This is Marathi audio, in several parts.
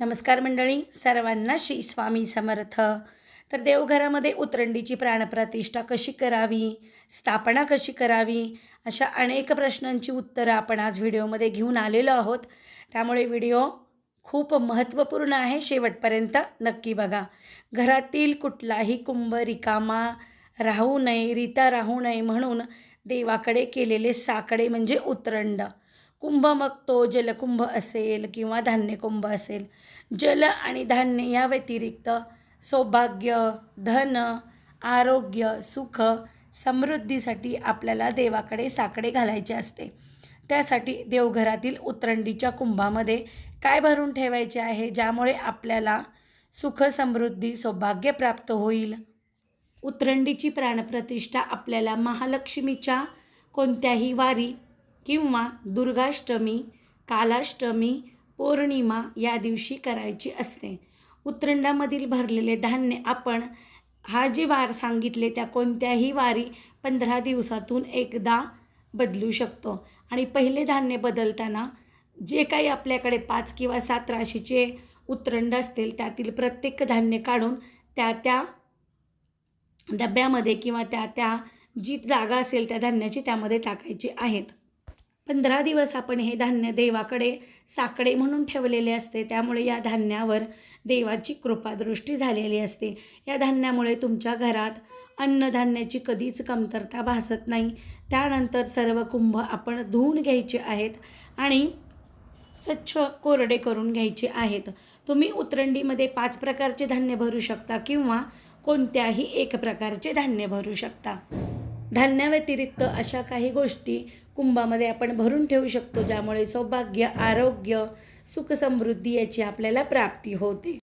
नमस्कार मंडळी सर्वांना श्री स्वामी समर्थ. तर देवघरामध्ये उतरंडीची प्राणप्रतिष्ठा कशी करावी स्थापना कशी करावी अशा अनेक प्रश्नांची उत्तरं आपण आज व्हिडिओमध्ये घेऊन आलेलो आहोत. त्यामुळे व्हिडिओ खूप महत्त्वपूर्ण आहे शेवटपर्यंत नक्की बघा. घरातील कुठलाही कुंभ रिकामा राहू नये रिता राहू नये म्हणून देवाकडे केलेले साकडे म्हणजे उतरंड. कुंभ मग तो जलकुंभ असेल किंवा धान्यकुंभ असेल. जल आणि धान्य या व्यतिरिक्त सौभाग्य धन आरोग्य सुख समृद्धीसाठी आपल्याला देवाकडे साकडे घालायचे असते. त्यासाठी देवघरातील उतरंडीच्या कुंभामध्ये काय भरून ठेवायचे आहे ज्यामुळे आपल्याला सुख समृद्धी सौभाग्य प्राप्त होईल? उतरंडीची प्राणप्रतिष्ठा आपल्याला महालक्ष्मीच्या कोणत्याही वारी किंवा दुर्गाष्टमी कालाष्टमी पौर्णिमा या दिवशी करायची असते. उत्रंडामधील भरलेले धान्य आपण हा जे वार सांगितले त्या कोणत्याही वारी पंधरा दिवसातून एकदा बदलू शकतो. आणि पहिले धान्य बदलताना जे काही आपल्याकडे पाच किंवा सात राशीचे उतरंड असतील त्यातील प्रत्येक धान्य काढून त्या त्या डब्यामध्ये किंवा त्या त्या जी जागा असेल त्या धान्याची त्यामध्ये टाकायची आहेत. पंधरा दिवस आपण हे धान्य देवाकडे साकडे म्हणून ठेवलेले असते. त्यामुळे या धान्यावर देवाची कृपादृष्टी झालेली असते. या धान्यामुळे तुमच्या घरात अन्नधान्याची कधीच कमतरता भासत नाही. त्यानंतर सर्व कुंभ आपण धुवून घ्यायचे आहेत आणि स्वच्छ कोरडे करून घ्यायचे आहेत. तुम्ही उतरंडीमध्ये पाच प्रकारचे धान्य भरू शकता किंवा कोणत्याही एक प्रकारचे धान्य भरू शकता. धान्याव्यतिरिक्त अशा काही गोष्टी कुंभामध्ये आपण भरून ठेवू शकतो ज्यामुळे सौभाग्य आरोग्य सुखसमृद्धी याची आपल्याला प्राप्ती होते.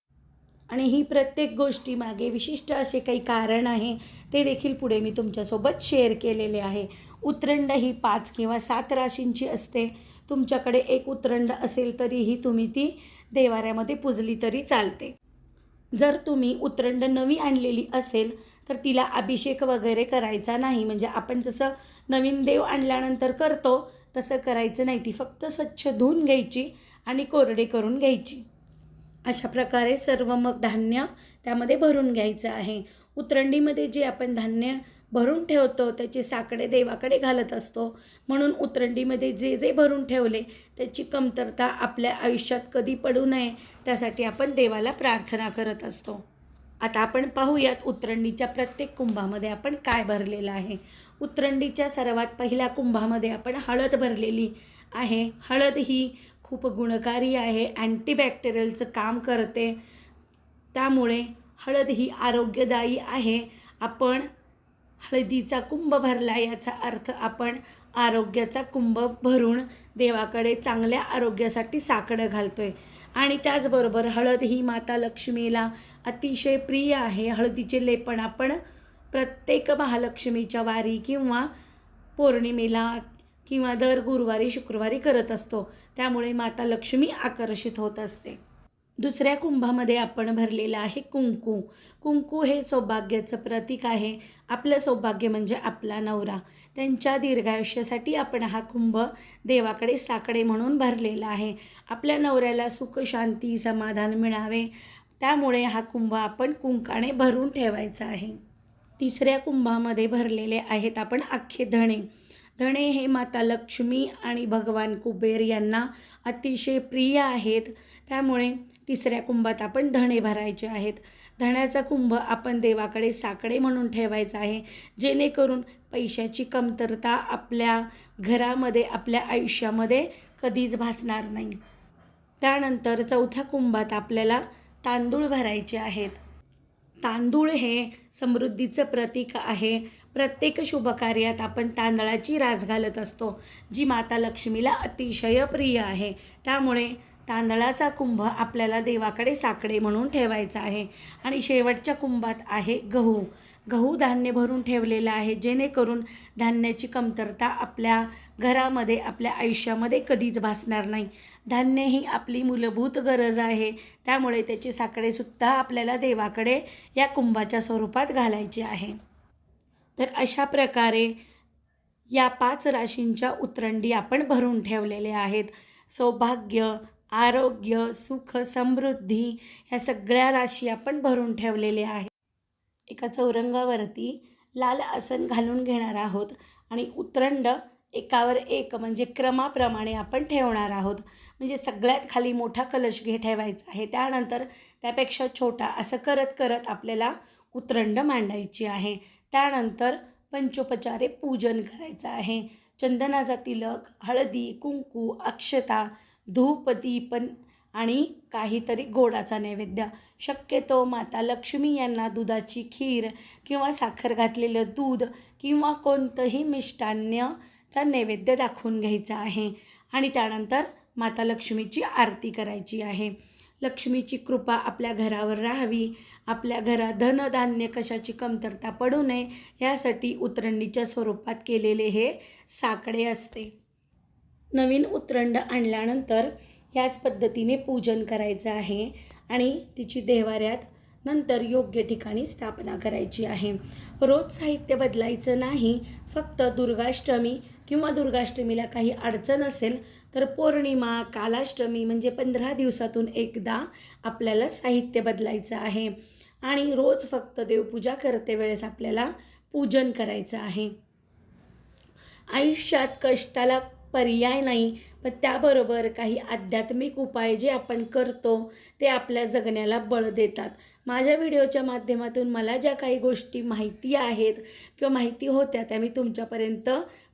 आणि ही प्रत्येक गोष्टीमागे विशिष्ट असे काही कारण आहे ते देखील पुढे मी तुमच्यासोबत शेअर केलेले आहे. उतरंड ही पाच किंवा सात राशींची असते. तुमच्याकडे एक उतरंड असेल तरीही तुम्ही ती देवाऱ्यामध्ये पुजली तरी चालते. जर तुम्ही उतरंड नवी आणलेली असेल तर तिला अभिषेक वगैरे करायचा नाही. म्हणजे आपण जसं नवीन देव आणल्यानंतर करतो तसं करायचं नाही. ती फक्त स्वच्छ धुवून घ्यायची आणि कोरडे करून घ्यायची. अशा प्रकारे सर्व मग धान्य त्यामध्ये भरून घ्यायचं आहे. उतरंडीमध्ये जे आपण धान्य भरून ठेवतो त्याची साकडे देवाकडे घालत असतो. म्हणून उतरंडीमध्ये जे जे भरून ठेवले त्याची कमतरता आपल्या आयुष्यात कधी पडू नये त्यासाठी आपण देवाला प्रार्थना करत असतो. आता आपण पाहूयात उतरंडीच्या प्रत्येक कुंभामध्ये आपण काय भरलेलं आहे. उतरंडीच्या सर्वात पहिल्या कुंभामध्ये आपण हळद भरलेली आहे. हळद ही खूप गुणकारी आहे अँटीबॅक्टेरियलचं काम करते. त्यामुळे हळद ही आरोग्यदायी आहे. आपण हळदीचा कुंभ भरला याचा अर्थ आपण आरोग्याचा कुंभ भरून देवाकडे चांगल्या आरोग्यासाठी साकडं घालतो आहे आणि त्याचबरोबर हळद ही माता लक्ष्मीला अतिशय प्रिय आहे. हळदीचे लेपण आपण प्रत्येक महालक्ष्मीच्या वारी किंवा पौर्णिमेला किंवा दर गुरुवारी शुक्रवारी करत असतो. त्यामुळे माता लक्ष्मी आकर्षित होत असते. दुसऱ्या कुंभामध्ये आपण भरलेलं आहे कुंकू. कुंकू हे सौभाग्याचं प्रतीक आहे. आपलं सौभाग्य म्हणजे आपला नवरा. त्यांच्या दीर्घायुष्यासाठी आपण हा कुंभ देवाकडे साकडे म्हणून भरलेला आहे. आपल्या नवऱ्याला सुख शांती समाधान मिळावे. त्यामुळे हा कुंभ आपण कुंकाने भरून ठेवायचा आहे. तिसऱ्या कुंभामध्ये भरलेले आहेत आपण अख्खे धणे. धणे हे माता लक्ष्मी आणि भगवान कुबेर यांना अतिशय प्रिय आहेत. त्यामुळे तिसऱ्या कुंभात आपण धणे भरायचे आहेत. धण्याचा कुंभ आपण देवाकडे साकडे म्हणून ठेवायचा आहे. जेणेकरून पैशाची कमतरता आपल्या घरामध्ये आपल्या आयुष्यामध्ये कधीच भासणार नाही. त्यानंतर चौथ्या कुंभात आपल्याला तांदूळ भरायचे आहेत. तांदूळ हे समृद्धीचं प्रतीक आहे. प्रत्येक शुभकार्यात आपण तांदळाची रास घालत असतो जी माता लक्ष्मीला अतिशय प्रिय आहे. त्यामुळे तांदळाचा कुंभ आपल्याला देवाकडे साकडे म्हणून ठेवायचा आहे. आणि शेवटच्या कुंभात आहे गहू. गहू धान्य भरून ठेवलेलं आहे. जेणेकरून धान्याची कमतरता आपल्या घरामध्ये आपल्या आयुष्यामध्ये कधीच भासणार नाही. धान्य ही आपली मूलभूत गरज आहे. त्यामुळे त्याचे साकडेसुद्धा आपल्याला देवाकडे या कुंभाच्या स्वरूपात घालायचे आहे. तर अशा प्रकारे या पाच राशींच्या उतरंडी आपण भरून ठेवलेल्या आहेत. सौभाग्य आरोग्य सुख समृद्धी ह्या सगळ्या राशी आपण भरून ठेवलेल्या आहेत. एका चौरंगावरती लाल आसन घालून घेणार आहोत आणि उतरंड एकावर एक म्हणजे क्रमाप्रमाणे आपण ठेवणार आहोत. म्हणजे सगळ्यात खाली मोठा कलश घे ठेवायचा आहे. त्यानंतर त्यापेक्षा छोटा असं करत करत आपल्याला उतरंड मांडायची आहे. त्यानंतर पंचोपचारे पूजन करायचं आहे. चंदनाचा तिलक हळदी कुंकू अक्षता धूप दीपन आणि काहीतरी गोडाचा नैवेद्य. शक्यतो माता लक्ष्मी यांना दुधाची खीर किंवा साखर घातलेलं दूध किंवा कोणतंही मिष्टान्यचा नैवेद्य दाखवून घ्यायचा आहे. आणि त्यानंतर माता लक्ष्मीची आरती करायची आहे. लक्ष्मीची कृपा आपल्या घरावर राहावी. आपल्या घरात धनधान्य कशाची कमतरता पडू नये यासाठी उतरंडीच्या स्वरूपात केलेले हे साकडे असते. नवीन उतरंड आणल्यानंतर याच पद्धतीने पूजन करायचं आहे आणि तिची देवाऱ्यात नंतर योग्य ठिकाणी स्थापना करायची आहे. रोज साहित्य बदलायचं नाही फक्त दुर्गाष्टमी किंवा दुर्गाष्टमीला काही अडचण असेल तर पौर्णिमा कालाष्टमी म्हणजे पंधरा दिवसातून एकदा आपल्याला साहित्य बदलायचं आहे आणि रोज फक्त देवपूजा करते वेळेस आपल्याला पूजन करायचं आहे. आयुष्यात कष्टाला पर्याय नाही. पण त्याबरोबर काही आध्यात्मिक उपाय जे आपण करतो ते आपल्या जगण्याला बळ देतात. माझ्या व्हिडिओच्या माध्यमातून मला ज्या काही गोष्टी माहिती आहेत किंवा माहिती होत्या त्या मी तुमच्यापर्यंत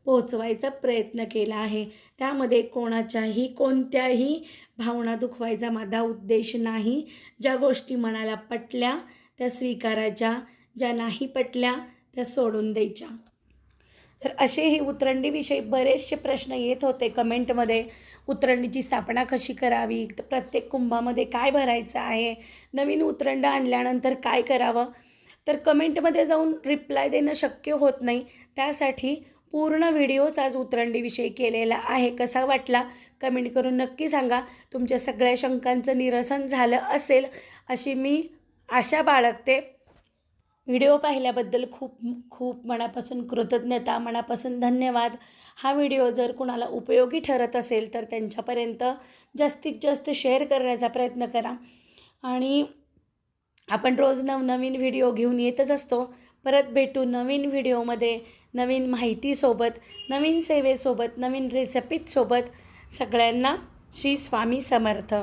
पोहोचवायचा प्रयत्न केला आहे. त्यामध्ये कोणाच्याही कोणत्याही भावना दुखवायचा माझा उद्देश नाही. ज्या गोष्टी मनाला पटल्या त्या स्वीकारायच्या. ज्या नाही पटल्या त्या सोडून द्यायच्या. तर असेही उतरंडीविषयी बरेचसे प्रश्न येत होते कमेंटमध्ये. उतरंडीची स्थापना कशी करावी? तर प्रत्येक कुंभामध्ये काय भरायचं आहे? नवीन उतरंड आणल्यानंतर काय करावं? तर कमेंटमध्ये जाऊन रिप्लाय देणं शक्य होत नाही. त्यासाठी पूर्ण व्हिडिओच आज उतरंडीविषयी केलेला आहे. कसा वाटला? कमेंट करून नक्की सांगा. तुमच्या सगळ्या शंकांचं निरसन झालं असेल अशी मी आशा बाळगते. व्हिडिओ पाहिल्याबद्दल खूप खूप मनापासून कृतज्ञता मनापासून धन्यवाद. हा व्हिडिओ जर कुणाला उपयोगी ठरत असेल तर त्यांच्यापर्यंत जास्तीत जास्त शेअर करण्याचा प्रयत्न करा. आणि आपण रोज नवनवीन व्हिडिओ घेऊन येतच असतो. परत भेटू नवीन व्हिडिओमध्ये नवीन माहितीसोबत नवीन सेवेसोबत नवीन रेसिपीजसोबत सगळ्यांना श्री स्वामी समर्थ.